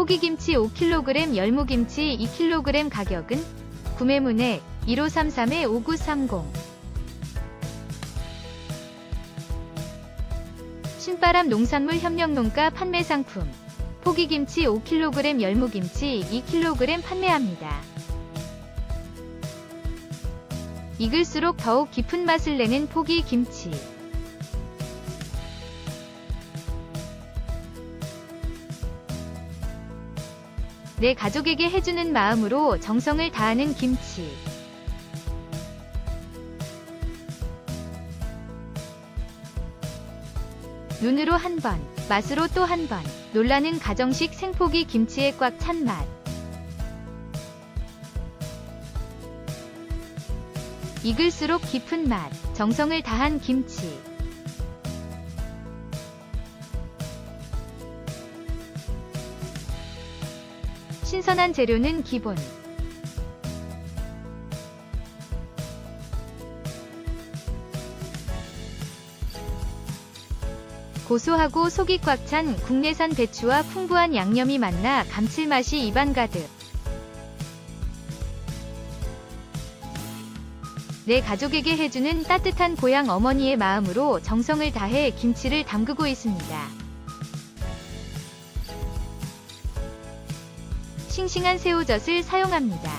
포기김치 5kg 열무김치 2kg 가격은 구매문의 1533-5930 신바람 농산물 협력농가 판매 상품. 포기김치 5kg 열무김치 2kg 판매합니다. 익을수록 더욱 깊은 맛을 내는 포기김치 내 가족에게 해주는 마음으로 정성을 다하는 김치. 눈으로 한 번, 맛으로 또 한 번, 놀라는 가정식 생포기 김치에 꽉찬 맛. 익을수록 깊은 맛, 정성을 다한 김치. 신선한 재료는 기본. 고소하고 속이 꽉 찬 국내산 배추와 풍부한 양념이 만나 감칠맛이 입안 가득. 내 가족에게 해주는 따뜻한 고향 어머니의 마음으로 정성을 다해 김치를 담그고 있습니다. 싱싱한 새우젓을 사용합니다.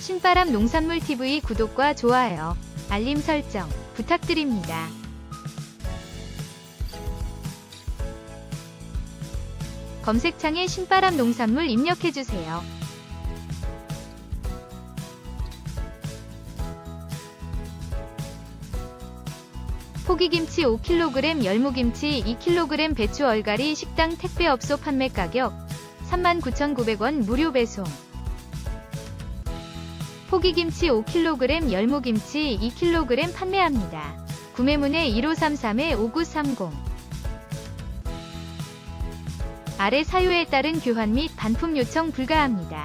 신바람 농산물 TV 구독과 좋아요, 알림 설정 부탁드립니다. 검색창에 신바람 농산물 입력해주세요. 포기김치 5kg, 열무김치 2kg, 배추 얼갈이 식당 택배업소 판매 가격 39,900원 무료 배송. 포기김치 5kg, 열무김치 2kg 판매합니다. 구매문의 1533-5930 아래 사유에 따른 교환 및 반품 요청 불가합니다.